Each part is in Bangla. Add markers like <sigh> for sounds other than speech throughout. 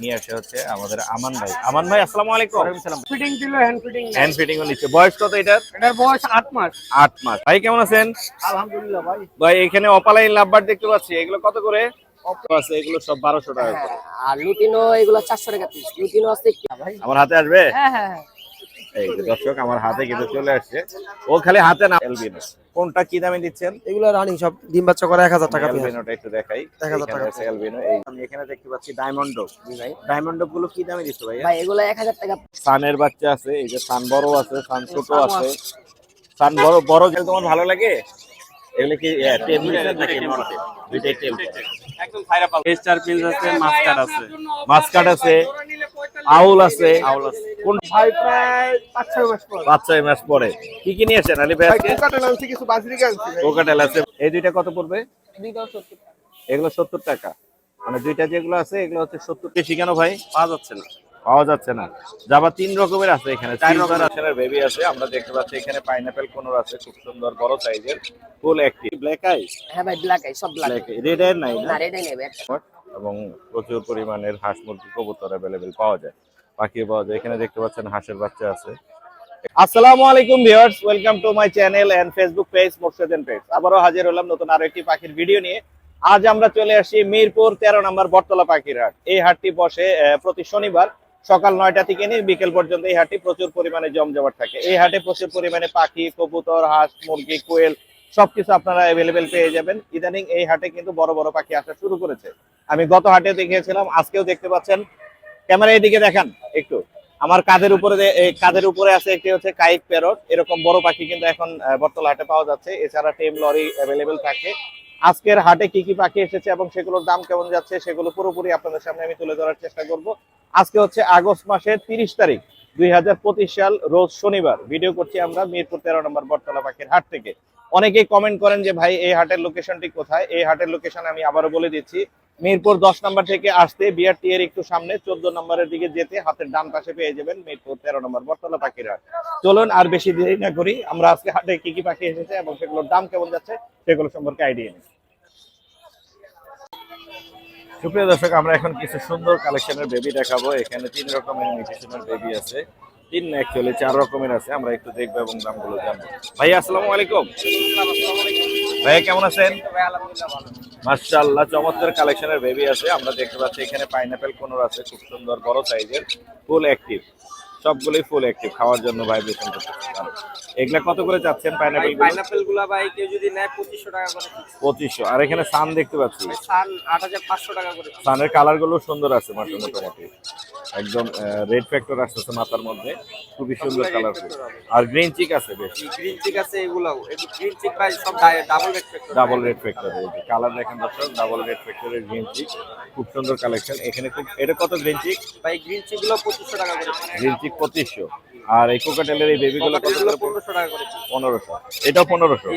নিয়ে আসে হচ্ছে আমাদের আমান ভাই। আমান ভাই আসসালামু আলাইকুম। ফিটিং দিল হ্যান্ড ফিটিং হ্যান্ড ফিটিং ও নিচ্ছে। বয়স কত এটার? এটার বয়স আট মাস। আট মাস। ভাই কেমন আছেন? আলহামদুলিল্লাহ ভাই। ভাই এখানে অপালাইন লাভবার দেখতে পাচ্ছি। এগুলো কত করে? আছে? এগুলো সব বারোশো টাকা আর লুটিনো এগুলো চারশো টাকা পিস লুটিনো আছে কি ভাই আমার হাতে আসবে? হ্যাঁ হ্যাঁ হ্যাঁ। এই যে দর্শক আমার হাতে কিন্তু চলে আসছে। ও খালি হাতে না এলবিনো কোনটা কি দামে দিচ্ছেন এগুলো রানিং সব ডিম বাচ্চা করে এক হাজার টাকা পেয়ে এলবিনোটা একটু দেখাই। 1000 এখানে টাকা। আছে এলবিনো এই আমি এখানে দেখতে পাচ্ছি ডায়মন্ড ডগ ভাই ডায়মন্ড ডগগুলো কি দামে দিচ্ছ ভাই ভাই এগুলো এক হাজার টাকা। সানের বাচ্চা আছে এই যে সান বড় আছে সান ছোট আছে। সান বড় বড় যেগুলো তোমার ভালো লাগে? এগুলো কি টেম মিটার নাকি মনোটেম দুইটাই টেম স্টার পিলস আছে মাস্টার আছে। মাসকাট আছে। আউল আছে আউল আছে। কোন ভাই প্রায় পাঁচ ছয় মাস পর। পাঁচ ছয় মাস পরে। কি কি নিয়েছেন আলি ভাই আজকে? কোকাটেল আনছি কিছু বাজরিকা আনছি কোকাটেল আছে। এই দুইটা কত পড়বে। এগুলো সত্তর টাকা। মানে দুইটা যেগুলো আছে এগুলো হচ্ছে সত্তর বেশি কেন ভাই? পাওয়া যাচ্ছে না। পাওয়া যাচ্ছে না। জাবা তিন রকমের আছে এখানে। চার রকমের। আছে বেবি আছে। আমরা দেখতে পাচ্ছি এখানে পাইনাপেল কোনোর আছে খুব সুন্দর বড় সাইজের ফুল অ্যাক্টিভ ব্ল্যাক আই হ্যাঁ ভাই ব্ল্যাক আই সব ব্ল্যাক রেড এর নাই না? না রেডাই নেবে একটা এবং প্রচুর পরিমাণের হাঁস মুরগি, কবুতর অ্যাভেলেবেল পাওয়া যায়। পাখি পাওয়া যায়। এখানে দেখতে পাচ্ছেন হাঁসের বাচ্চা আছে। আসসালামু আলাইকুম viewers, welcome to my channel and Facebook page মোর্শেদেন page আবারও হাজির হলাম নতুন আরও একটি পাখির ভিডিও নিয়ে। আজ আমরা চলে আসি মিরপুর তেরো নম্বর বটতলা পাখির হাট। এই হাটটি বসে প্রতি শনিবার সকাল নয়টা থেকে নিয়ে বিকেল পর্যন্ত এই হাটটি প্রচুর পরিমাণে জমজমাট থাকে। এই হাটে প্রচুর পরিমাণে পাখি, কবুতর, হাঁস, মুরগি, কোয়েল সবকিছু আপনারা অ্যাভেলেবেল পেয়ে যাবেন। ইদানিং এই হাটে কিন্তু বড় বড় পাখি আসা শুরু করেছে। আমি গত হাটে দেখিয়েছিলাম, আজকেও দেখতে পাচ্ছেন। ক্যামেরা এদিকে দেখান একটু। আমার কাঁধের উপরে কাঁধের উপরে আছে একটি হচ্ছে কাইক প্যারট। এরকম বড় পাখি কিন্তু এখন বর্তলা হাটে পাওয়া যাচ্ছে। এছাড়া টেম লরি অ্যাভেলেবেল থাকে। আজকের হাটে কি কি পাখি এসেছে এবং সেগুলোর দাম কেমন যাচ্ছে, সেগুলো পুরোপুরি আপনাদের সামনে আমি তুলে ধরার চেষ্টা করব। আজকে হচ্ছে আগস্ট মাসের তিরিশ তারিখ, দুই সাল, রোজ শনিবার। ভিডিও করছি আমরা, মিরপুর তেরো নম্বর বটতলা পাখির হাট থেকে। অনেকেই কমেন্ট করেন যে, ভাই, এই হাটের লোকেশনটি কোথায়? এই হাটের লোকেশন আমি আবারও বলে দিচ্ছি, মিরপুর দশ নম্বর থেকে আসতে বিআরটি এর একটু সামনে, চোদ্দ নম্বরের দিকে যেতে হাতের ডান পাশে পেয়ে যাবেন মিরপুর তেরো নম্বর বটতলা পাখির হাট। চলুন আর বেশি দেরি না করি, আমরা আজকে হাটে কি কি পাখি এসেছে এবং সেগুলোর দাম কেমন যাচ্ছে সেগুলো সম্পর্কে আইডিয়া নিই। সুপ্রিয় দর্শক, আমরা এখন কিছু সুন্দর কালেকশনের বেবি দেখাবো। এখানে তিন রকমের বেবি আছে। তিন অ্যাকচুয়ালি চার রকমের আছে, আমরা একটু দেখব এবং দামগুলো জানব। ভাইয়া আসসালামু আলাইকুম। ভাইয়া কেমন আছেন? মার্শাল্লাহ চমৎকার কালেকশনের বেবি আছে। আমরা দেখতে পাচ্ছি এখানে পাইনাপেল কোনোর আছে, খুব সুন্দর, বড় সাইজের ফুল অ্যাক্টিভ সবগুলোই ফুল অ্যাক্টিভ খাওয়ার জন্য ভাইব্রেশন করতেছে। এগুলা কত করে চাচ্ছেন? পাইনাপেল পাইনাপেলগুলা? ভাই কেউ যদি নেয় পঁচিশশো টাকা করে পঁচিশশো। আর এখানে সান দেখতে পাচ্ছি। সান আট হাজার পাঁচশো টাকা করে সানের কালারগুলো সুন্দর আছে মোটামুটি। একদম রেড ফ্যাক্টর আসতেছে মাথার মধ্যে। খুবই সুন্দর কালারফুল আর গ্রিন চিক আছে বেশ। গ্রিন চিক আছে এগুলো গ্রিন চিক ভাই সব double red double red factor colour দেখেন দর্শক ডাবল রেড ফ্যাক্টরের গ্রিন চিক খুব সুন্দর কালেকশন এখানে খুব এটা কত গ্রিন চিক ভাই গ্রিন চিকগুলো পঁচিশশো টাকা করে। গ্রিন চিক পঁচিশশো। আর এই কোকাটেলের এই বেবিগুলো কত করে পনেরোশো টাকা করে পনেরোশো। এটাও পনেরোশো?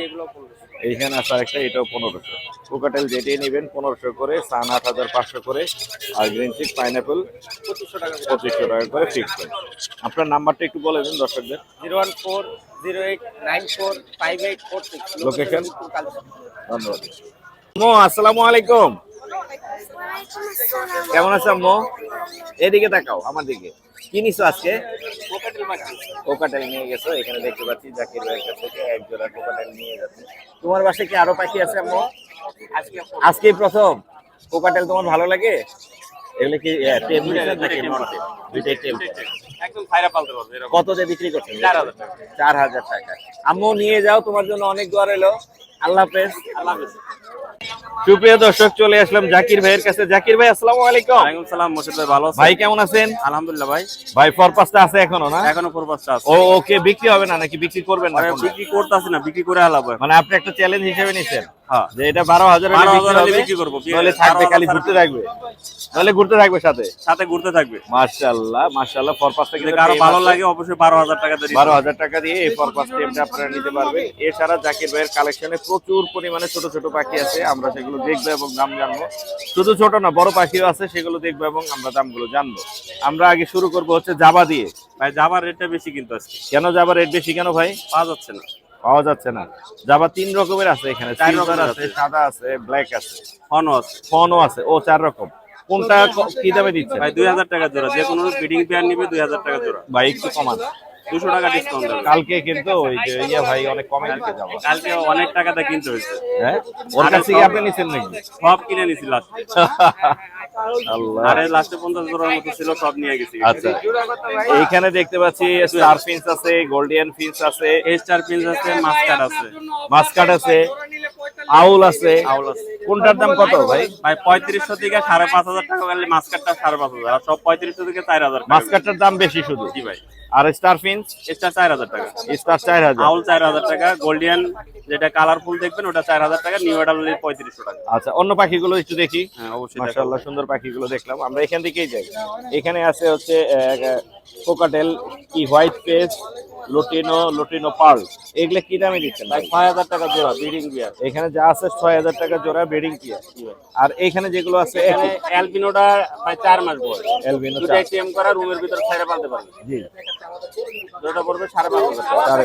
এইখানে আসার একটা এটাও পনেরোশো। কোকাটেল যেটাই নেবেন পনেরোশো করে সান আট হাজার পাঁচশো করে আর গ্রিন চিক পাইনাপেল পঁচিশশো টাকা করে। পঁচিশশো টাকা করে ফিক্স আপনার নাম্বারটা একটু বলে দিন দর্শকদের। Zero one four zero eight nine four five eight four six. Location? ধন্যবাদ। মো আসসালামু আলাইকুম। কেমন আছে আম্মু? এদিকে তাকাও আমার দিকে। কি নিছো আজকে? কোকাটেল নিয়ে গেছো এখানে দেখতে পাচ্ছি জাকির ভাইয়ের কাছ থেকে এক জোড়া কোকাটেল নিয়ে যাচ্ছে। তোমার বাসায় কি আরও পাখি আছে আম্মু? আজকেই প্রথম? কোকাটেল তোমার ভালো লাগে? এগুলো কি টেম? দুইটাই টেম বিক্রি করছেন? চার হাজার টাকা। চার হাজার টাকা। আম্মু নিয়ে যাও তোমার জন্য অনেক দোয়া রইল। আল্লাহ হাফেজ। আল্লাহ হাফেজ। সুপ্রিয় দর্শক চলে আসলাম জাকির ভাইয়ের কাছে। জাকির ভাই আসসালামু আলাইকুম। ওয়ালাইকুম সালাম মোর্শেদ ভাই ভালো আছেন? ভাই কেমন আছেন? আলহামদুলিল্লাহ ভাই। ভাই ফরপাসটা আছে এখনও না? এখনও ফরপাসটা আছে। ও ওকে বিক্রি হবে না নাকি? বিক্রি করবেন না বিক্রি করতে বিক্রি করতেছি না বিক্রি করে এখন। মানে আপনি একটা চ্যালেঞ্জ হিসেবে নিছেন। হ্যাঁ যে এটা বারো হাজার বিক্রি করব। তাহলে থাকবে খালি ঘুরতে থাকবে। তাহলে ঘুরতে থাকবে সাথে। সাথে ঘুরতে থাকবে। মার্শাল্লাহ মার্শাল্লাহ ফরপাসটা কিন্তু কারও ভালো লাগে অবশ্যই বারো হাজার টাকা দেরি বারো হাজার টাকা দিয়ে এই পরপাস টেমটা আপনারা নিতে পারবেন। এছাড়া জাকির ভাইয়ের কালেকশনে প্রচুর পরিমাণে ছোট ছোট পাখি আছে আমরা সেগুলো দেখব এবং দাম জানব। শুধু ছোট না বড় পাখিও আছে সেগুলো দেখব এবং আমরা দামগুলো জানব। আমরা আগে শুরু করব হচ্ছে জাবা দিয়ে। ভাই যাবার রেটটা বেশি কিন্তু আজকে। কেন জাবা রেট বেশি কেন ভাই? পাওয়া যাচ্ছে না। পাওয়া যাচ্ছে না। জাবা তিন রকমের আছে এখানে চার সিলভার আছে সাদা আছে ব্ল্যাক আছে। ফোনও আছে ফোনও আছে ও চার রকম। কোনটা কি দামে দিচ্ছে ভাই দুই হাজার টাকা জোড়া যে কোনো ব্রিডিং পেয়ার নিবে দুই হাজার টাকা জোড়া। ভাই একটু কমান। দুশো টাকা ডিসকাউন্ট কালকে কিন্তু ওই যে ইয়া ভাই অনেক কমে দিতে যাব। কালকে অনেক কিনতে হয়েছে। হ্যাঁ? ওর কাছে কি আপনি নিছেন নাকি? সব কিনে নিছি লাস্ট আল্লাহ <laughs> আরে লাস্টে পঞ্চাশ জোড়ার মতো ছিল সব নিয়ে গেছি। আচ্ছা। এইখানে দেখতে পাচ্ছি স্টার ফিন্স আছে গোল্ডিয়ান ফিন্স আছে স্টার ফিন্স আছে মাস্কাট আছে। মাস্কাট আছে আউল আছে। আউল আছে। কোনটার দাম কত ভাই? ভাই পঁয়ত্রিশশো থেকে সাড়ে পাঁচ হাজার টাকা গেলে মাস্কাটটা সাড়ে পাঁচ হাজার। আর সব পঁয়ত্রিশশো থেকে চার হাজার টাকা। মাস্কাটটার দাম বেশি শুধু? জি ভাই। আর স্টার ফিন্স স্টার চার হাজার টাকা। স্টার চার হাজার। আউল চার হাজার টাকা গোল্ডিয়ান যেটা কালারফুল দেখবেন ওটা চার হাজার টাকা নিউ অ্যাডাল পঁয়ত্রিশশো টাকা। আচ্ছা অন্য পাখিগুলো একটু দেখি। হ্যাঁ অবশ্যই। মাশাআল্লাহ সুন্দর পাখিগুলো দেখলাম। আমরা এখান থেকেই যাই। এখানে আছে হচ্ছে কোকাটেল কি white face lutino lutino pearl এগুলো কি দামে দিচ্ছেন ভাই? ছয় হাজার টাকা জোড়া ব্রিডিং বিয়ার এখানে যা আছে ছয় হাজার টাকা জোড়া বেডিং কি আর এখানে যেগুলো আছে এখানে অ্যালবিনোটা ভাই চার মাস বয়স। অ্যালবিনো দুটো এটিএম করা রুমের ভিতরে পালতে পারবে। জি। দুটো পড়বে সাড়ে পাঁচ হাজার টাকা চারে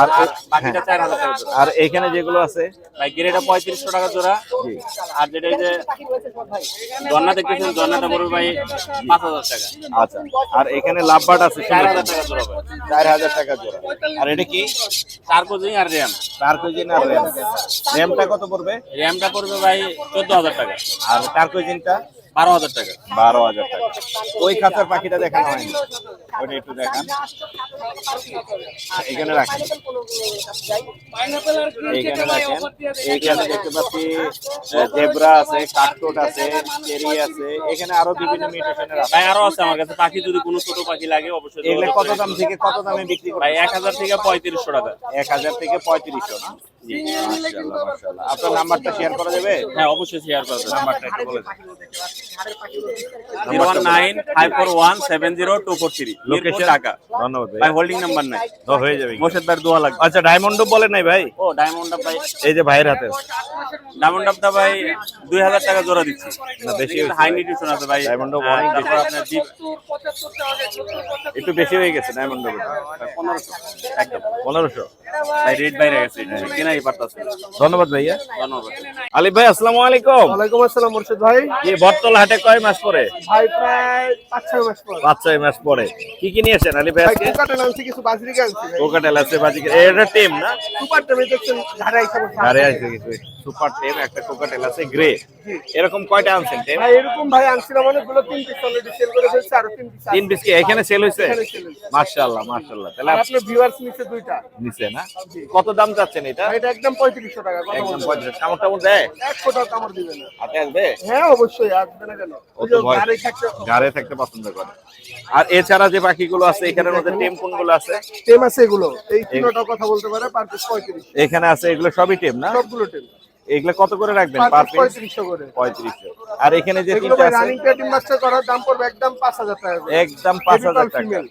আর বাকিটা চার হাজার টাকা আর এখানে যেগুলো আছে? ভাই গ্রেটা পঁয়ত্রিশশো টাকা জোড়া। জি। আর যেটা এই যে দেখতেছেন পড়বে ভাই পাঁচ হাজার টাকা। আচ্ছা। আর এখানে লাভবাট আছে চার হাজার টাকা জোড়া চার হাজার টাকা জোড়া। আর এটা কি? চার কোচিং আর র্যাম টার্কোজিন আর র্যাম র্যামটা কত পড়বে? র্যামটা পড়বে ভাই চোদ্দ হাজার টাকা। আর টার্কোজিনটা বারো হাজার টাকা। বারো হাজার টাকা। ওই খাতার পাখিটা দেখানো হয়নি। ওটা একটু দেখান। এখানে রাখেন। এইখানে রাখেন। এইখানে দেখতে পাচ্ছি জেব্রা আছে কাঠকোট আছে চেরি আছে। এখানে আরও বিভিন্ন মিউটেশনের আছে। আরও আছে আমার কাছে। পাখি যদি কোনো ছোট পাখি লাগে অবশ্যই এগুলো কত দাম থেকে কত দামে বিক্রি করে এক হাজার থেকে পঁয়ত্রিশশো টাকা। এক হাজার থেকে পঁয়ত্রিশশো না। আপনার নাম্বারটা শেয়ার করা যাবে? হ্যাঁ অবশ্যই শেয়ার করা যাবে। নাম্বারটা একটু বলে দেন। Zero nine five four one seven zero two four three. Location টাকা ধন্যবাদ ভাই। ভাই হোল্ডিং নাম্বার নাই। হয়ে যাবে। মোর্শেদ ভাই দোয়া লাগবে। আচ্ছা ডায়মন্ডও বলে নাই ভাই? ও ডায়মন্ড ভাই। এই যে ভাইয়ের হাতে। ডায়মন্ড আপটা ভাই দুই হাজার টাকা জোড়া দিচ্ছি। না, বেশি হাই নিউট্রিশন আছে ভাই। Diamond অনেক বেশি। একটু বেশি হয়ে গেছে ডায়মন্ড পনেরোশো। একদম। পনেরোশো। ভাই রেট বাইরে গেছে। এটা কেনাই পারতাছে ধন্যবাদ ভাইয়া। ধন্যবাদ। আলিফ ভাই আসসালামু আলাইকুম। ওয়ালাইকুম আসসালাম মুর্শিদ ভাই। কি বটতল হাটে কয় মাস পরে? ভাই প্রায় পাঁচ ছয় মাস পর। পাঁচ ছয় মাস পরে। কি কি নিয়েছেন আলী ভাই ভাই আজকে? কুকাটেল আনছি কিছু বাজরিকে আনছি ভাই। কোকাটেল আছে বাজিকে এটা টিম না? সুপার টেমে দেখছেন ধারে আছে। কিছু সুপার টিম একটা কোকাটেল আছে গ্রে। এরকম কয়টা আনছেন ভাই এরকম ভাই আনছিলাম অনেকগুলো তিন পিস অলরেডি সেল করে ফেলছে আরও তিন পিস তিন পিস কি এখানে সেল হয়েছে। মাশাআল্লাহ মাশাআল্লাহ। তাহলে আপনার ভিউয়ার্স নিচে দুইটা। নিচে না? কত দাম চাচ্ছেন এটা? এটা একদম পঁয়ত্রিশশো টাকা কথা একদম বলব পঁয়ত্রিশ কামড় টামড় দেয়? এক ফোটাও কামড় দিবে না। হাতে আসবে? হ্যাঁ অবশ্যই আসবে না কেন? গাড়ি থাকতে গাড়ে থাকতে পছন্দ করে। আর এছাড়া যে পাখিগুলো আছে এখানের মধ্যে টেম কোনগুলো আছে? টেম আছে এগুলো। এই তিনটাও কথা বলতে পারে পার পিস পঁয়ত্রিশ। এখানে আছে এগুলো সবই টেম না? সবগুলো টেম। এগুলো কত করে রাখবেন? Per piece? করে। পঁয়ত্রিশশো। আর এখানে যে তিনটা আছে? রানিং পেটিং বাচ্চা করার দাম পড়বে একদম পাঁচ হাজার টাকা একদম পাঁচ Baby হাজার pearl টাকা। female।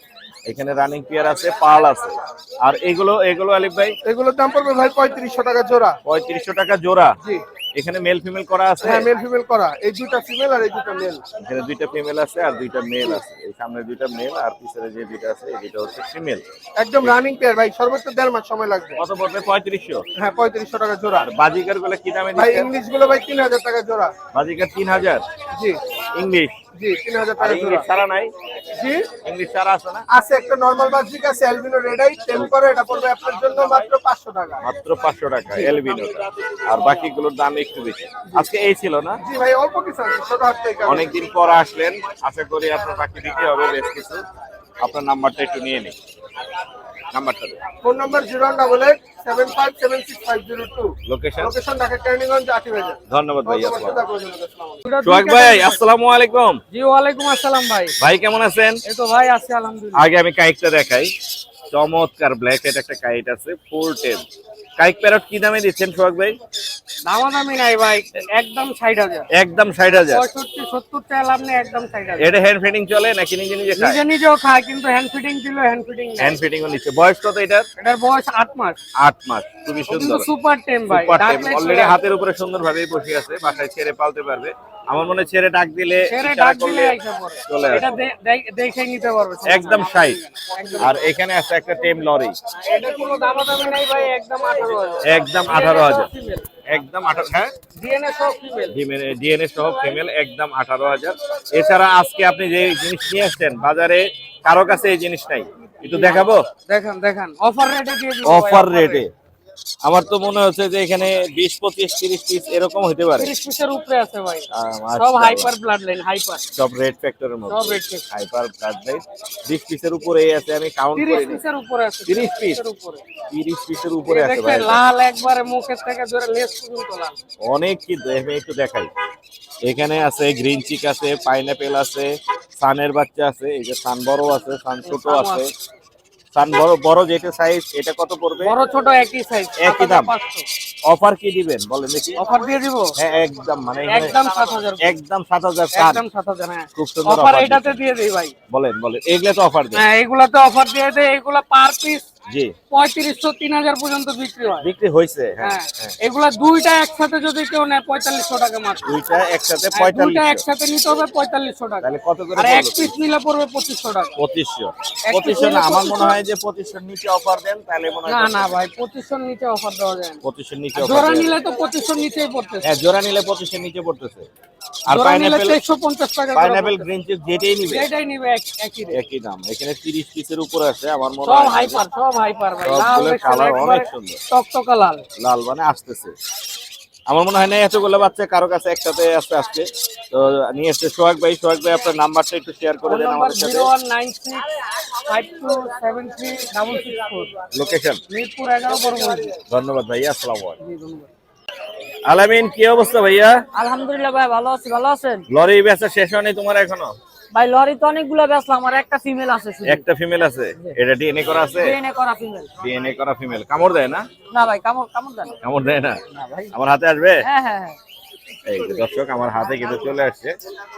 এখানে রানিং পেয়ার আছে পার্ল আছে। আর এগুলো এগুলো আলিফ ভাই? এগুলোর দাম পড়বে ভাই পঁয়ত্রিশশো টাকা জোড়া। পঁয়ত্রিশশো টাকা জোড়া? জি। এখানে মেল ফিমেল করা আছে? হ্যাঁ মেল ফিমেল করা। এই দুইটা ফিমেল আর এই দুটো মেল এখানে দুইটা ফিমেল আছে আর দুইটা মেল আছে। এই সামনে দুইটা মেল আর পিছনে যে দুইটা আছে এই দুইটা হচ্ছে ফিমেল একদম রানিং পেয়ার ভাই। সর্বোচ্চ দেড় মাস সময় লাগবে। কত পড়বে? পঁয়ত্রিশশো? হ্যাঁ পঁয়ত্রিশশো টাকা জোড়া। আর বাজিকারগুলো কি দামে ভাই ইংলিশগুলো ভাই তিন হাজার টাকা জোড়া। বাজিকার তিন হাজার? জি। ইংলিশ? জি তিন হাজার আর টাকা জোড়া ছাড়া নাই? জি। ইংলিশ ছাড়া আছে না? আছে একটা নর্মাল বাজিক আছে অ্যালবিনো রেড আই টেম করে এটা পড়বে আপনার জন্য মাত্র পাঁচশো টাকা। মাত্র পাঁচশো টাকা এলবিনোটা আর বাকিগুলোর দাম একটু বেশি। আজকে এই ছিল না? জি ভাই অল্প কিছু আছে ছোট হাত থেকে অনেকদিন পর আসলেন। আশা করি আপনার পাখি বিক্রি হবে বেশ কিছু। আপনার নাম্বারটা একটু নিয়ে নিন। নাম্বারটা। Phone number zero double eight seven five seven six five zero two. Location location Dhaka ট্রেনিগঞ্জ আটি বাজার। ধন্যবাদ ভাই সোহাগ ভাই আসসালামু আলাইকুম। জি ওয়ালাইকুম আসসালাম ভাই। ভাই কেমন আছেন? এই তো ভাই আছি আলহামদুলিল্লাহ। আগে আমি কাইটটা দেখাই। চমৎকার ব্ল্যাক এর একটা কাইট আছে ফুল টেম কাইক প্যারট কি দামে দিচ্ছেন সোহাগ ভাই? দামাদামি নাই ভাই একদম ষাট হাজার। একদম ষাট হাজার। পঁয়ষট্টি সত্তর চাইলে আপনি একদম ষাট হাজার। এটা হ্যান্ড ফিটিং চলে নাকি নিজে নিজে নিজে নিজেও খায় কিন্তু হ্যান্ড ফিটিং ছিল হ্যান্ড ফিটিং হ্যান্ড ফিটিং ও নিচ্ছে। বয়স কত এটার? এটার বয়স আট মাস। আট মাস। খুবই সুন্দর। সুপার টেম ভাই সুপার টেম। ডাকলে অলরেডি হাতের উপরে সুন্দর ভাবে বসে আছে বাসায় ছেড়ে পালতে পারবে। আমার মনে হয় ছেড়ে ডাক দিলে ছেড়ে ডাক দিলে চলে এটা দেখে নিতে পারবে একদম সাইড আর এখানে আছে একটা টেম লরি। এটা কোনো দামাদামি নাই ভাই একদম একদম আঠারো হাজার। একদম আঠারো হ্যাঁ? ডিএনএ সহ ফিমেল একদম আঠারো হাজার। এছাড়া আজকে আপনি যে জিনিস নিয়ে আসছেন বাজারে কারও কাছে এই জিনিস নাই। একটু দেখাবো? দেখান দেখান। অফার রেটে অফার রেটে আমার তো মনে হচ্ছে যে এখানে বিশ পঁচিশ তিরিশ পিস এরকম হতে পারে। 30 পিসের উপরে আছে ভাই। সব হাইপার ব্লাড লাইন হাইপার সব রেড ফ্যাক্টরের মধ্যে। সব factor। হাইপার ব্লাড লাইট বিশ পিসের উপরে আছে আমি কাউন্ট 30 করিনি। পিসের উপরে আছে 30 piece? পিসের উপরে। তিরিশ পিসের উপরে আছে ভাই। লাল একবারে মুখের থেকে ধরে লেস পর্যন্ত লাল অনেক আমি একটু দেখাই। এখানে আছে গ্রিন চিক আছে পাইনাপেল আছে সানের বাচ্চা আছে এই যে সান বড় আছে সান ছোট আছে। সান বড় বড় যেটা সাইজ এটা কত পড়বে? বড় ছোট একই সাইজ একই দাম। অফার কি দিবেন? বলেন দেখি। অফার দিয়ে দিব? হ্যাঁ একদম মানে একদম 7000 একদম সাত হাজার একদম 7000 হ্যাঁ। খুব সুন্দর অফার এটাতে দিয়ে দেই ভাই। বলেন বলেন এগুলা তো অফার দেন। হ্যাঁ এগুলাতে অফার দিয়ে দেই এগুলা পার পিস জি। পঁয়ত্রিশশো তিন হাজার পর্যন্ত বিক্রি হয়। বিক্রি হয়েছে হ্যাঁ হ্যাঁ এগুলা দুইটা একসাথে যদি কেউ নেয় পঁয়তাল্লিশশো টাকা মাত্র। দুইটা একসাথে দুইটা একসাথে নিতে হবে পঁয়তাল্লিশশো টাকা। তাহলে কত করে আর এক পিস নিলে পড়বে পঁচিশশো টাকা। পঁচিশশো। পঁচিশশো না আমার মনে হয় যে পঁচিশশোর নিচে অফার দেন তাহলে মনে হয় না না ভাই পঁচিশশোর নিচে অফার দেওয়া যায় পঁচিশশোর নিচে জোড়া নিলে তো পঁচিশশোর নিচেই পড়তেছে। হ্যাঁ জোড়া নিলে পঁচিশের নিচে পড়তেছে। আর পাইনাপেল টাকা পাইনাপেল গ্রিন যেটাই নিবে। যেটাই নিবে একই দাম। এখানে তিরিশ পিসের উপরে আছে আমার মনে সব হয়। হাইপার সব হাইপার ভাই। লাল সবগুলো কালার অনেক সুন্দর। টকটকা লাল। লাল মানে আসতেছে। আমার মনে হয় না এতগুলো বাচ্চা কারও কাছে একসাথে আসতে তো নিয়ে এসছে সোহাগ ভাই। সোহাগ ভাই আপনার নাম্বারটা একটু শেয়ার করে দেন আমাদের সাথে। লোকেশন মিরপুর এগারো ধন্যবাদ ভাইয়া আসসালামু আলাইকুম। আলামিন কি অবস্থা ভাইয়া? আলহামদুলিল্লাহ ভাই ভালো আছি ভালো আছেন? লরি বেচা শেষ হয়নি তোমার এখনও? ভাই লরি তো অনেকগুলো বেচলাম আমার একটা ফিমেল আছে একটা ফিমেল আছে? এটা ডিএনএ করা আছে? ডিএনএ করা ফিমেল ডিএনএ করা ফিমেল কামড় দেয় না? না ভাই কামড় কামড় দেন কামড় দেয় না? না ভাই। আমার হাতে আসবে? হ্যাঁ হ্যাঁ হ্যাঁ। এই যে দর্শক আমার হাতে কিন্তু চলে আসছে।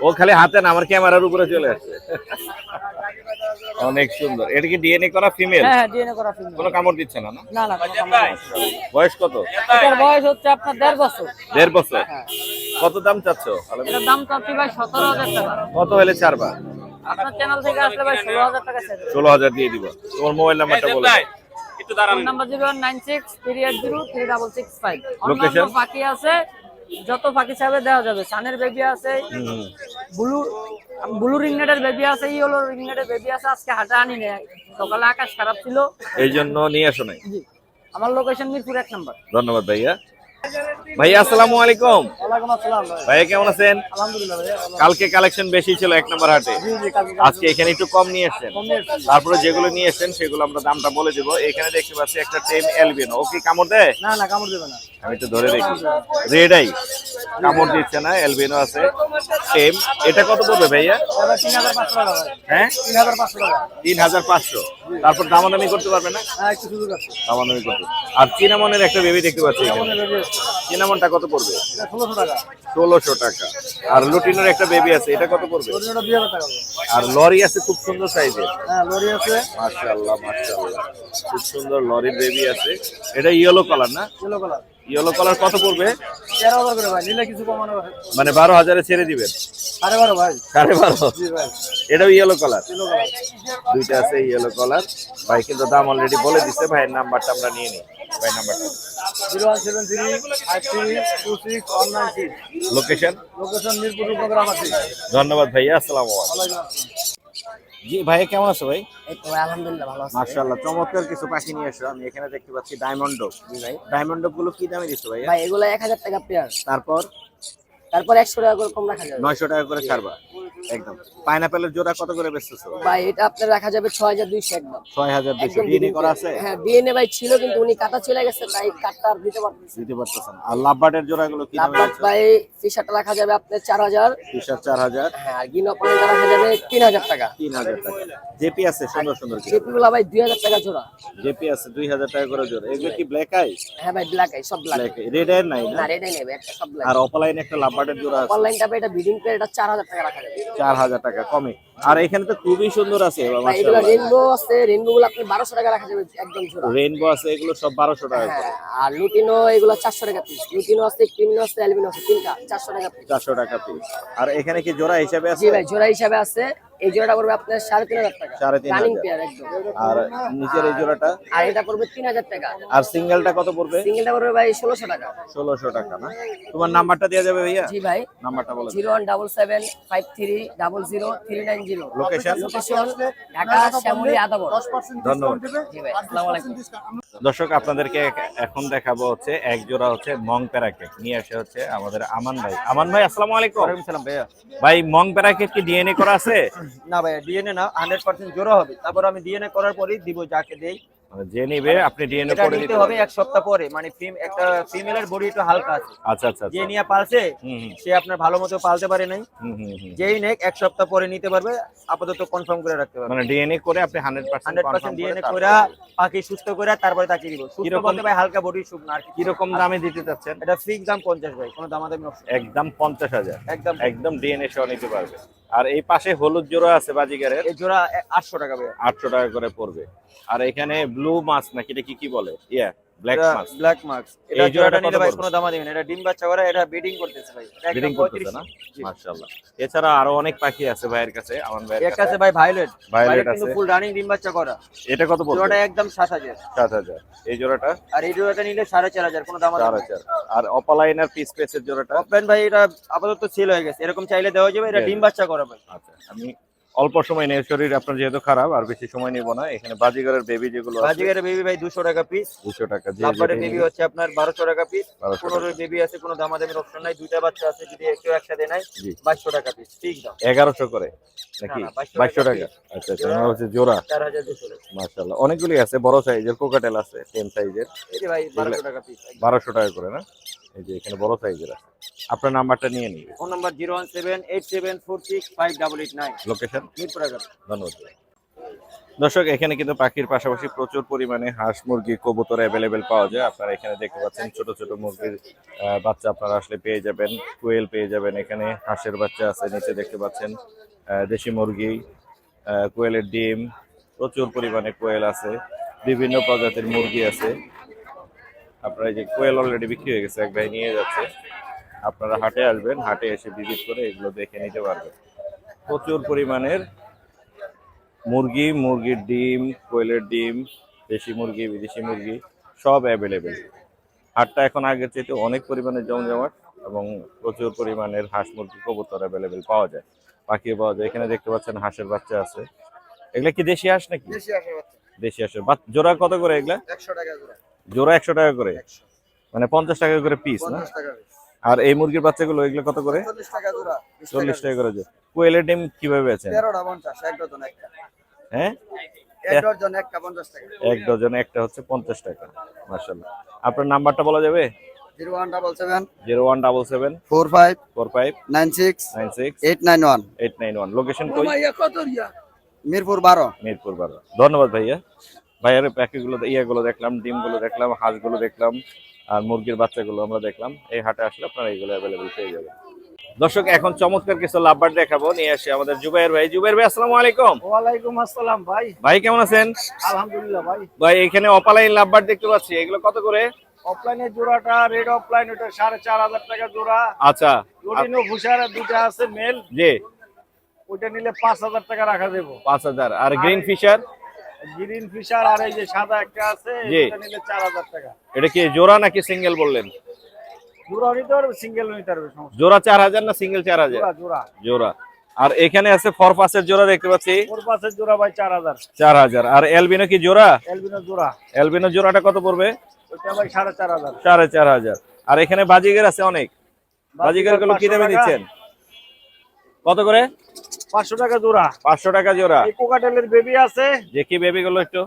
ও খালি হাতে না আমার ক্যামেরার উপরে চলে আসছে। অনেক সুন্দর। এটা কি ডিএনএ করা ফিমেল হ্যাঁ হ্যাঁ ডিএনএ করা ফিমেল কোনো কামড় দিচ্ছে না না? না না। বয়স কত? এটার বয়স হচ্ছে আপনার দেড় বছর। দেড় বছর। কত দাম চাচ্ছ? এটার দাম চাচ্ছি ভাই সতেরো হাজার টাকা। কত হলে ছাড়বা? আপনার চ্যানেল থেকে আসলে ভাই ষোলো হাজার টাকা ছেড়ে দেবো। ষোলো হাজার দিয়ে দিব। তোমার মোবাইল নাম্বারটা বলে। একটু দাঁড়ান। Number zero nine six three eight zero three double six five. Location? অন্যান্য আছে। যত পাখি চাইবে দেওয়া যাবে। সানের বেবি আছে ব্লু ব্লু রিংনেটের বেবি আছে ইয়েলো রিংনেটের বেবি আছে আজকে হাটে আনি নেই সকালে আকাশ খারাপ ছিল। এই জন্য নিয়ে আসো নাই। জি। আমার লোকেশন মিরপুর এক নম্বর। ধন্যবাদ ভাইয়া। ভাইয়া আসসালামু আলাইকুম। ওয়ালাইকুম আসসালাম ভাই। ভাইয়া কেমন আছেন? আলহামদুলিল্লাহ ভাই কালকে কালেকশন বেশি ছিল এক নম্বর হাটে। আজকে এখানে একটু কম নিয়ে এসেছেন তারপরে যেগুলো নিয়ে এসেছেন সেগুলো আমরা দামটা বলে দেবো। এখানে দেখতে পাচ্ছি একটা টেম এলবিনো ও কি কামড় দেয়? না না কামড় দেবে না। আমি একটু ধরে দেখি। রেড আই কামড় দিচ্ছে না এলবিনো আছে। টেম এটা কত পড়বে ভাইয়া? ভাই। হ্যাঁ? তিন হাজার পাঁচশো তারপর দামাদামি করতে পারবে না? হ্যাঁ একটু সুযোগ আছে। দামাদামি করতে। আর চিনামনের একটা বেবি দেখতে পাচ্ছি এখানে চিনামনটা কত পড়বে? ষোলোশো টাকা। আর লুটিনের একটা বেবি আছে এটা কত পড়বে। আর লরি আছে খুব সুন্দর সাইজের হ্যাঁ লরি আছে। মার্শাল্লাহ মার্শাল্লাহ খুব সুন্দর লরির বেবি আছে। এটা ইয়েলো কালার না? ইয়েলো কালার ইয়েলো কালার কত পড়বে? তেরো হাজার করে ভাই নিলে কিছু কমানো মানে বারো হাজারে ছেড়ে দিবেন। সাড়ে বারো ভাই। সাড়ে বারো? এটাও ইয়েলো কালার দুইটা আছে ইয়েলো কালার ভাই কিন্তু দাম অলরেডি বলে দিচ্ছে ভাইয়ের নাম্বারটা আমরা নিয়ে নিই। ভাই নাম্বারটা। Zero one seven three five three two six one nine six. Location location Mirpur ধন্যবাদ ভাইয়া আসসালামু আলাইকুম। জি ভাই কেমন আছো ভাই? তো ভাই আলহামদুলিল্লাহ ভালো আছি। মাশাআল্লাহ চমৎকার কিছু পাখি নিয়ে এসো। আমি এখানে দেখতে পাচ্ছি ডায়মন্ড ডগ ভাই। ডায়মন্ড ডগগুলো কি দামে দিচ্ছ ভাই ভাই এগুলো এক হাজার টাকা পেয়ার। তারপর? তারপর একশো টাকা করে কম রাখা যাবে। নয়শো টাকা করে ছাড়বা। একদম। পাইনাপেলের জোড়া কত করে বেচতেছো? ভাই এটা আপনার রাখা যাবে ছয় হাজার দুইশো একদম। ছয় হাজার দুশো একদম ডিএনএ করা আছে? হ্যাঁ ডিএনএ ভাই ছিল কিন্তু উনি কাটা চলে গেছে তাই কাটটা আর দিতে পারতেছে দিতে পারতেছেন আর লাভবার্ডের জোড়াগুলো কি লাভবাট ভাই রাখা যাবে আপনার চার হাজার। টি-শার্ট চার হাজার। হ্যাঁ আর গিনো পয়েন্টটা রাখা যাবে তিন হাজার টাকা। তিন হাজার টাকা। জেপি আছে সুন্দর সুন্দর জিপিগুলো ভাই দুই হাজার টাকা জোড়া। জেপি আছে দুই হাজার টাকা করে জোড়া। এগুলো কি ব্ল্যাক আই হ্যাঁ ভাই ব্ল্যাক আই সব ব্ল্যাক রেড আই নাই না? রেডাই নেবে একটা সব ব্ল্যাক আর অফলাইন একটা জোড়া আছে। অনলাইন ভাই এটা বিডিং পেয়ে এটা চার হাজার টাকা রাখা যাবে। চার হাজার টাকা কমে। আর এখানে তো খুবই সুন্দর আছে হ্যাঁ, রেনবো আছে গুলো আপনি 1200 টাকা রাখা যাবে একদম আছে এগুলো সব বারোশো টাকা হ্যাঁ, আর লুটিনো এগুলো 400 টাকা পিস লুটিনো আছে ক্রিমিনো আছে অ্যালবিনো আছে তিনটা 400 টাকা পিস 400 টাকা পিস আর এখানে কি জোড়া হিসাবে আছে? ভাই জোড়া হিসাবে আছে। এই জোড়াটা করবে আপনার 3500 টাকা। 3500 রানিং আর নিচের এই জোড়াটা? আর এটা করবে 3000 টাকা। আর সিঙ্গেলটা কত পড়বে? সিঙ্গেলটা করবে ভাই 1600 টাকা। ষোলোশো টাকা না? তোমার নাম্বারটা দেওয়া যাবে ভাইয়া? জি ভাই। নাম্বারটা বলো। 01775300390 জিরো লোকেশন ঢাকা শ্যামলী আদাবর। ধন্যবাদ। দর্শক আপনাদেরকে এখন দেখাবো হচ্ছে এক জোড়া হচ্ছে মং প্যারাকেট নিয়ে আসে হচ্ছে আমাদের আমান ভাই। আমান ভাই আসসালামু আলাইকুম। সালাম ভাইয়া। ভাই মং প্যারাকেট কি ডিএনএ করা আছে? না ভাইয়া ডিএনএ না হান্ড্রেড পার্সেন্ট জোড়া হবে। তারপর আমি ডিএনএ করার পরই দিব যাকে দেই। যে নিবে আপনি ডিএনএ করে দিতে হবে এক সপ্তাহ পরে মানে ফিম একটা ফিমেলের বডি একটু হালকা আছে। আচ্ছা আচ্ছা যে আচ্ছা নিয়ে পালছে সে আপনার ভালো মতো পালতে পারে নাই। যেই নেক এক সপ্তাহ পরে নিতে পারবে আপাতত কনফার্ম করে রাখতে পারবে। মানে ডিএনএ করে আপনি hundred hundred percent percent DNA করে পাখি সুস্থ করে তারপরে তাকে দিব। সুস্থ বলতে ভাই হালকা বডি শুকনো আর কি। কীরকম দামে দিতে চাচ্ছেন? এটা ফিক্স দাম পঞ্চাশ ভাই কোনো দামাদামি নেই। একদম পঞ্চাশ হাজার। একদম। একদম ডিএনএ সহ নিতে পারবে। আর এই পাশে হলুদ জোড়া আছে বাজিগারের। এই জোড়া আটশো টাকা ভাই আটশো টাকা করে পড়বে। আর এখানে ব্লু মাছ নাকি এটা কি কি বলে? ইয়া। ব্ল্যাক মাছ ব্ল্যাক মার্কস এই এটা জোড়াটা নিলে ভাই কোনো দামা দিবেন এটা ডিম বাচ্চা করে এটা ব্রিডিং করতেছে ভাই। ব্রিডিং করতেছে না? মাশাআল্লাহ। এছাড়া আরও অনেক পাখি আছে ভাইয়ের কাছে আমার ভাইয়ের একটা কাছে। ভাই ভায়োলেট Violet ভায়োলেট আছে। ফুল রানিং ডিম বাচ্চা করা। এটা কত পড়বে? জোড়াটা একদম সাত হাজার। সাত হাজার। এই জোড়াটা? আর এই জোড়াটা নিলে সাড়ে চার হাজার কোনো দাম চার। হাজার আর অপালাইনার পিস পেসের জোড়াটা? অফলাইন ভাই এটা আপাতত সেল হয়ে গেছে। এরকম চাইলে দেওয়া যাবে এটা ডিম বাচ্চা করা ভাই। আচ্ছা আমি অল্প সময় নেই শরীর আপনার যেহেতু খারাপ আর বেশি সময় নিব না। এখানে বাজিগরের বেবি যেগুলো বাজিগারের বেবি ভাই দুশো টাকা পিস দুশো টাকা লাভবারের বেবি হচ্ছে আপনার বারোশো টাকা পিস 1200 পনেরো বেবি আছে কোনো দামাদামির অপশন নাই। দুইটা বাচ্চা আছে যদি কেউ একসাথে নেয়। বাইশশো টাকা পিস ঠিক দাম এগারোশো করে নাকি? না, না, 2200 বাইশশো টাকা আচ্ছা আচ্ছা হচ্ছে জোড়া। চার হাজার দুশো অনেকগুলি আছে বড় সাইজের কোকাটেল আছে টেন সাইজের এই ভাই বারোশো টাকা পিস বারোশো টাকা করে না? এই যে এখানে বড় সাইজের আছে। আপনার নাম্বারটা নিয়ে নিবে। Phone number zero one seven eight seven four six five double eight nine. Location ধন্যবাদ। দর্শক এখানে কিন্তু পাখির পাশাপাশি প্রচুর পরিমাণে হাঁস মুরগি কবুতর অ্যাভেলেবেল পাওয়া যায়। আপনারা এখানে দেখতে পাচ্ছেন ছোট ছোট মুরগির বাচ্চা আপনারা আসলে পেয়ে যাবেন কোয়েল পেয়ে যাবেন এখানে। হাঁসের বাচ্চা আছে নিচে দেখতে পাচ্ছেন দেশি মুরগি কোয়েলের ডিম প্রচুর পরিমাণে কোয়েল আছে। বিভিন্ন প্রজাতির মুরগি আছে। আপনারা এই যে কোয়েল অলরেডি বিক্রি হয়ে গেছে এক ভাই নিয়ে যাচ্ছে। আপনারা হাটে আসবেন হাটে এসে ভিজিট করে এগুলো দেখে নিতে পারবেন। প্রচুর পরিমাণের মুরগি মুরগির ডিম কোয়েলের ডিম দেশি মুরগি বিদেশি মুরগি সব অ্যাভেলেবেল হাটটা এখন আগের চাইতে অনেক পরিমাণে জমজমাট এবং প্রচুর পরিমাণের হাঁস মুরগি কবুতর অ্যাভেলেবেল পাওয়া যায়। পাখি পাওয়া যায়। এখানে দেখতে পাচ্ছেন হাঁসের বাচ্চা আছে। এগুলা কি দেশি হাঁস নাকি? দেশি হাঁসের জোড়া কত করে এগুলা? একশো টাকা জোড়া। জোড়া একশো টাকা করে? মানে পঞ্চাশ টাকা করে পিস না? আর এই মুরগির বাচ্চাগুলো এগুলো কত করে? চল্লিশ টাকা করে। কোয়েলের ডিম কীভাবে একটা। হ্যাঁ? এক ডজন একটা পঞ্চাশ টাকা। এক ডজনে একটা হচ্ছে পঞ্চাশ টাকা মার্শাল্লাহ আপনার নাম্বারটা বলা যাবে? Zero one double seven. Zero one double seven. Four five. Four five. Nine six. Nine six. Eight nine one. Eight nine one. Location Mirpur বারো। মিরপুর বারো। ধন্যবাদ ভাইয়া। ভাইয়ার প্যাকেগুলো ইয়েগুলো দেখলাম ডিমগুলো দেখলাম হাঁসগুলো দেখলাম আর মুরগির বাচ্চাগুলো আমরা দেখলাম। এই হাটে আসলে আপনারা এইগুলো অ্যাভেলেবেল পেয়ে যাবেন। দর্শক এখন চমৎকার কিছু লাভবার দেখাবো। নিয়ে আসি আমাদের জুবাইর ভাই। জুবাইর ভাই আসসালামু আলাইকুম। ওয়ালাইকুম আসসালাম ভাই। ভাই কেমন আছেন? আলহামদুলিল্লাহ ভাই। ভাই এখানে অপালাইন লাভবার দেখতে পাচ্ছি। এগুলো কত করে? অফলাইনের জোড়াটা রেড অফলাইন ওটা সাড়ে চার হাজার টাকা জোড়া। আচ্ছা। লুটিনো ভুষার দুটা আছে মেল। জি। ওইটা নিলে পাঁচ হাজার টাকা রাখা দেবো। পাঁচ হাজার। আর গ্রিন ফিশার? গ্রিন ফিশার আর এই যে সাদা একটা আছে। ওটা নিলে চার হাজার টাকা। এটা কি জোড়া নাকি সিঙ্গেল বললেন? জোড়া নিতে পারবে সিঙ্গেল নিতে পারবে সমস্যা জোড়া চার হাজার না সিঙ্গেল চার হাজার? জোড়া জোড়া। জোড়া। আর এখানে আছে ফর পাসের জোড়া দেখতে পাচ্ছি। ওর পাশে জোড়া ভাই চার হাজার। চার হাজার। আর এলবিনো কি জোড়া? এলবিনো জোড়া। এলবিনো জোড়াটা কত পড়বে? ওইটা ভাই সাড়ে চার হাজার। সাড়ে চার হাজার। আর এখানে বাজিগের আছে অনেক। বাজিগরগুলো কি দামে 500 দিচ্ছেন কত করে? পাঁচশো টাকা জোড়া। পাঁচশো টাকা জোড়া। কোকাটেলের বেবি আছে। দেখি বেবি গুলো একটু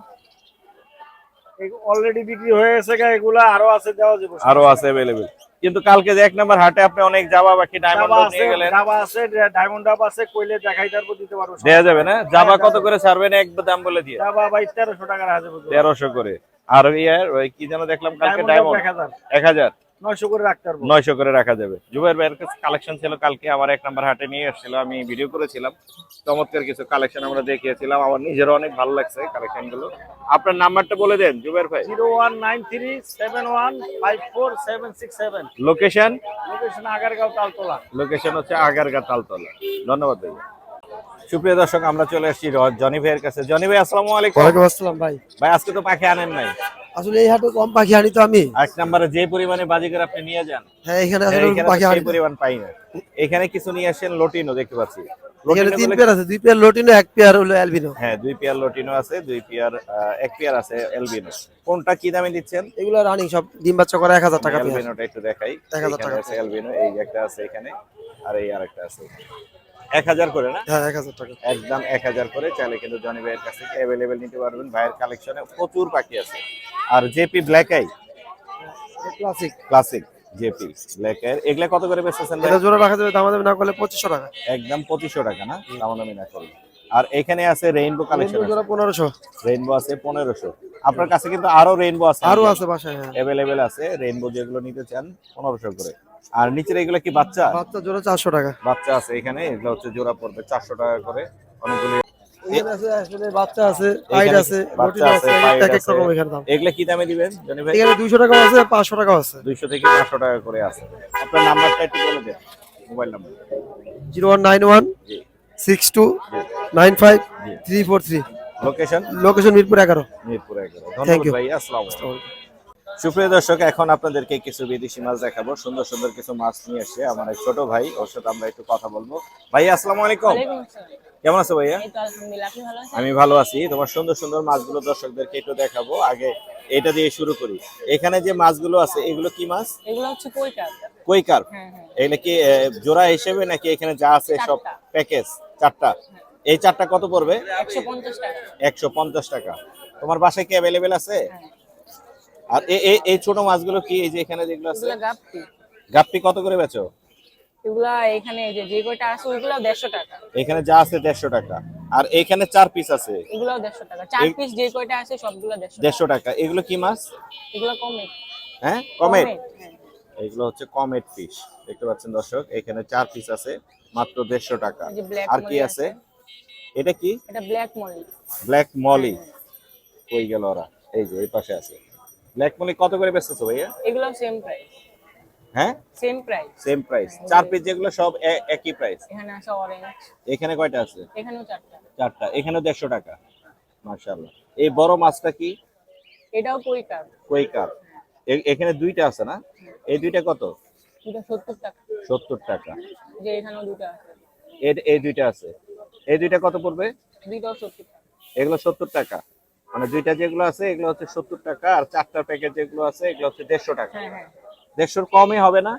অলরেডি বিক্রি হয়ে গেছে এগুলা আরও আছে দেওয়া যাবে। আরও আছে অ্যাভেলেবেল কিন্তু কালকে যে এক নম্বর হাটে আপনি অনেক জাবা বাকি ডায়মন্ড আছে নিয়ে গেলেন। ডাবা আছে ডায়মন্ড ডাব আছে কইলে দেখাই তারপর দিতে পারব। দেয়া যাবে না? জাবা কত করে ছাড়বেন? এক দাম বলে দিয়ে। ডাবা ভাই তেরোশো টাকা রাখা যাবে। তেরোশো করে। আর ওই কি যেন দেখলাম কালকে ডায়মন্ড ডায়মন্ড ডাব এক হাজার এক হাজার নয়শো করে রাখতে পারব। নয়শো করে রাখা যাবে। জুবাইর ভাইয়ের কাছে কালেকশন ছিল কালকে আমার এক নাম্বার হাটে নিয়ে এসেছিল আমি ভিডিও করেছিলাম। চমৎকার কিছু কালেকশন আমরা দেখিয়েছিলাম আমার নিজেরও অনেক ভালো লাগছে কালেকশনগুলো। আপনার নাম্বারটা বলে দেন জুবাইর ভাই। Zero one nine three seven one five four seven six seven. Location location Agargaon Taltala. Location হচ্ছে আগারগা তালতলা। ধন্যবাদ ভাই। সুপ্রিয় দর্শক আমরা চলে এসেছি র- জনি ভাইয়ের কাছে। জনি ভাই আসসালামু আলাইকুম। আসসালাম ভাই। ভাই আজকে তো পাখি আনেন নাই। আসলে এই হাটে কম পাখি আনি তো আমি। এক নম্বরে যে পরিমাণে বাজিকার আপনি নিয়ে যান হ্যাঁ এখানে আসলে পাখি আনি পরিমাণ পাই না। এখানে কিছু নিয়ে আসেন লটিনো দেখতে পাচ্ছি। এখানে তিন পেয়ার আছে দুই পেয়ার লটিনো এক পেয়ার হলো অ্যালবিনো। হ্যাঁ দুই পেয়ার লটিনো আছে দুই পেয়ার এক পেয়ার আছে এলবিনো কোনটা কি দামে দিচ্ছেন? এগুলো রানিং সব ডিম বাচ্চা করে এক হাজার টাকা পেয়ার এলবিনোটা একটু দেখাই। 1000 টাকা আছে এলবিনো এই একটা আছে এখানে আর এই আরেকটা আছে। এক হাজার করে না? হ্যাঁ এক হাজার টাকা। একদম এক হাজার করে চাইলে কিন্তু জনি ভাইয়ের কাছে অ্যাভেলেবেল নিতে পারবেন। ভাইয়ের কালেকশনে প্রচুর পাখি আছে। আর JP black eye classic classic JP black eye এগুলা কত করে বেচতেছেন এটা জোড়া রাখা যাবে দামাদামি না করলে পঁচিশশো টাকা। একদম টাকা না? দামাদামি না করলে। আর এখানে আছে রেইনবো কালেকশন জোড়া পনেরোশো। রেইনবো আছে পনেরোশো। আপনার কাছে কিন্তু আরও রেইনবো আছে। আরও আছে বাসায় হ্যাঁ। আছে। রেইনবো যেগুলো নিতে চান পনেরোশো করে। আর নিচের এগুলো কি বাচ্চা? বাচ্চা জোড়া চারশো টাকা। বাচ্চা আছে এখানে এগুলো হচ্ছে জোড়া পড়বে চারশো টাকা করে। অনেকগুলো বাচ্চা আছে পাইড আছে বাচ্চা আছে, আছে এক এক রকম এখানে দাম। এগুলো কি দামে দিবেন জনি ভাই? এখানে দুইশো টাকা আছে পাঁচশো টাকা আছে। দুইশো থেকে পাঁচশো টাকা করে আছে। আপনার নাম্বারটা একটু বলে দেন mobile number. Location location Mirpur এগারো। মিরপুর এগারো। ধন্যবাদ ভাই আসসালামু আলাইকুম। সুপ্রিয় দর্শক এখন আপনাদেরকে কিছু বিদেশি মাছ দেখাবো। সুন্দর সুন্দর কিছু মাছ নিয়ে এসে আমার এক ছোট ভাই ওর সাথে আমরা একটু কথা বলব। ভাই আসসালামু আলাইকুম। কেমন আছো ভাইয়া? আমি ভালো আছি। তোমার সুন্দর সুন্দর মাছগুলো দর্শকদেরকে একটু দেখাবো। আগে এটা দিয়ে শুরু করি। এখানে যে মাছগুলো আছে এগুলো কি মাছ? এগুলো হচ্ছে কই কার্প হ্যাঁ হ্যাঁ। এগুলো কি জোড়া হিসেবে নাকি এখানে যা আছে সব। প্যাকেজ? চারটা। এই চারটা কত পড়বে? একশো পঞ্চাশ টাকা। একশো পঞ্চাশ টাকা। তোমার বাসায় কি অ্যাভেলেবেল আছে? হ্যাঁ। আর এই ছোট মাছগুলো কি এই যে এখানে যেগুলো আছে? গাপ্পি। গাপ্পি কত করে বেচো? এগুলা এখানে যে যে কয়টা আছে ওইগুলো দেড়শো টাকা। এখানে যা আছে দেড়শো টাকা। আর এখানে চার পিস আছে। এগুলো দেড়শো টাকা। চার পিস যে কয়টা আছে সবগুলো দেড়শো টাকা। এগুলো কি মাছ? এগুলো কমে হ্যাঁ? কমেট? হ্যাঁ। এগুলো হচ্ছে কমেট ফিশ দেখতে পাচ্ছেন দর্শক এখানে চার পিস আছে মাত্র দেড়শো টাকা। আর কি আছে? এটা কি? এটা ব্ল্যাক মলি ব্ল্যাক মলি কই গেল ওরা? এই যে এই পাশে আছে। ব্ল্যাক মলি কত করে বেচতেছো ভাইয়া? এগুলো সেম প্রাইস হ্যাঁ? সেম প্রাইস সেম প্রাইস চার পিস যেগুলো সব একই প্রাইস এখানে আছে অরেঞ্জ এখানে কয়টা আছে? এখানেও চারটা। চারটা। এখানেও দেড়শো টাকা। মার্শাল্লাহ এই বড় মাছটা কি? এটাও কই কাপ কই কাপ এখানে দুইটা আছে না? এই দুইটা কত? এটা সত্তর টাকা। সত্তর টাকা। যে এখানেও দুটো আছে। এই দুইটা আছে। এই দুইটা কত পড়বে? দুইটাও সত্তর টাকা। এগুলো সত্তর টাকা। মানে দুইটা যেগুলো আছে এগুলো হচ্ছে সত্তর টাকা আর চারটার প্যাকেট যেগুলো আছে এগুলো হচ্ছে দেড়শো টাকা। হ্যাঁ হ্যাঁ। দেড়শোর কমই হবে না?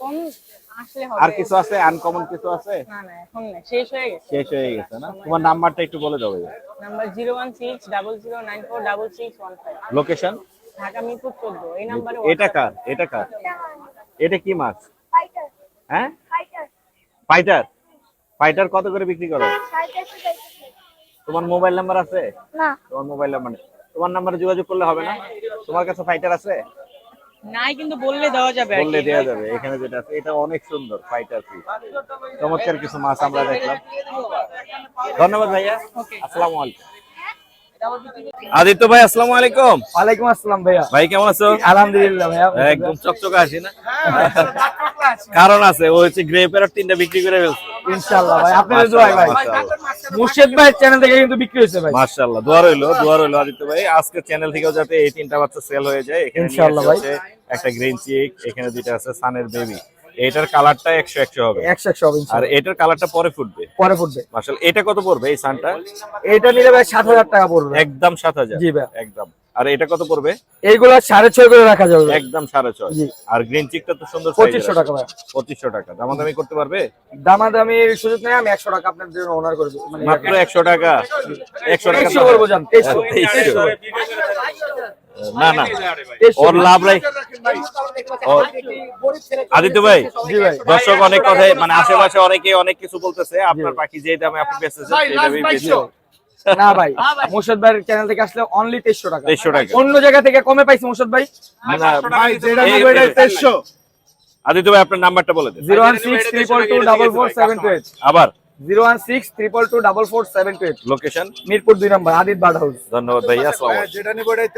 কম আর কিছু আছে? আনকমন কিছু আছে? না না এখন না শেষ হয়ে গেছে। শেষ হয়ে গেছে না? তোমার নাম্বারটা একটু বলে দাও number zero one six double zero nine four double six one five. Location Dhaka Mirpur চোদ্দ। এই নাম্বারে এটা কার? এটা কার? এটা কি মাছ? হ্যাঁ? ফাইটার ফাইটার কত করে বিক্রি করো? তোমার মোবাইল নাম্বার আছে? না। তোমার মোবাইল নাম্বার নেই। তোমার নাম্বারে যোগাযোগ করলে হবে না? তোমার কাছে ফাইটার আছে? নাই কিন্তু বললে দেওয়া যাবে বললে দেওয়া যাবে। এখানে যেটা আছে এটা অনেক সুন্দর ফাইটার ফি চমৎকার কিছু মাছ আমরা দেখলাম। ধন্যবাদ ভাইয়া। আসসালামু আলাইকুম। আদিত্য ভাই আসসালামু আলাইকুম। ওয়ালাইকুম আসসালাম ভাইয়া। ভাই কেমন আছো? আলহামদুলিল্লাহ ভাইয়া একদম চকচকে আসি না? কারণ আছে ও হচ্ছে গ্রে প্যারট তিনটা বিক্রি করে ফেলছে। ইনশাআল্লাহ ভাই আপনাদের দোয়াই ভাই। মুর্শিদ ভাই চ্যানেল থেকে কিন্তু বিক্রি হয়েছে ভাই। মাশাআল্লাহ দোয়া রইল দোয়া রইল আদিত্য ভাই। আজকে চ্যানেল থেকেও যাতে এই তিনটা বাচ্চা সেল হয়ে যায় এখানে ইনশাআল্লাহ ভাই। একটা গ্রিন চিক এখানে দুইটা আছে সানের বেবি এটার কালারটা একশো একশো হবে। একশো একশো হবে আর এটার কালারটা পরে ফুটবে। পরে ফুটবে। মার্শাল এটা কত পড়বে এই সানটা? এইটা নিলে ভাই সাত হাজার টাকা পড়বে। একদম সাত হাজার। জি ভাই। একদম। আর এটা কত পড়বে? এইগুলো সাড়ে ছয় করে রাখা যাবে। একদম সাড়ে ছয়। জি। আর গ্রিন চিকটা তো সুন্দর পঁচিশশো টাকা ভাই। পঁচিশশো টাকা। দামাদামি করতে পারবে? দামাদামি সুযোগ নেই আমি একশো টাকা আপনার জন্য অনার করে দেবো মানে মাত্র একশো টাকা। একশো টাকা তেইশশো করব তেইশশো তেইশশো। না না। ওর লাভ রাই ও- আদিত্য ভাই ভাই। দর্শক অনেক কথাই মানে আশেপাশে অনেকে অনেক কিছু বলতেছে। আপনার পাখি যে দামে আপনি বেচতেছেন সেই দামেই না ভাই মোর্শেদ ভাইয়ের চ্যানেল থেকে আসলে অনলি তেইশশো টাকা। তেইশশো টাকা। অন্য জায়গা থেকে কমে পাইছি ভাই। তেইশশো। আদিত্য ভাই আপনার নাম্বারটা বলে দেন। Zero one six triple two double four seven two eight আবার? Zero one six triple two double four seven two eight location Mirpur দুই নম্বর আদিত বার্ড হাউস। ধন্যবাদ ভাইয়া যেটা নেব এটাই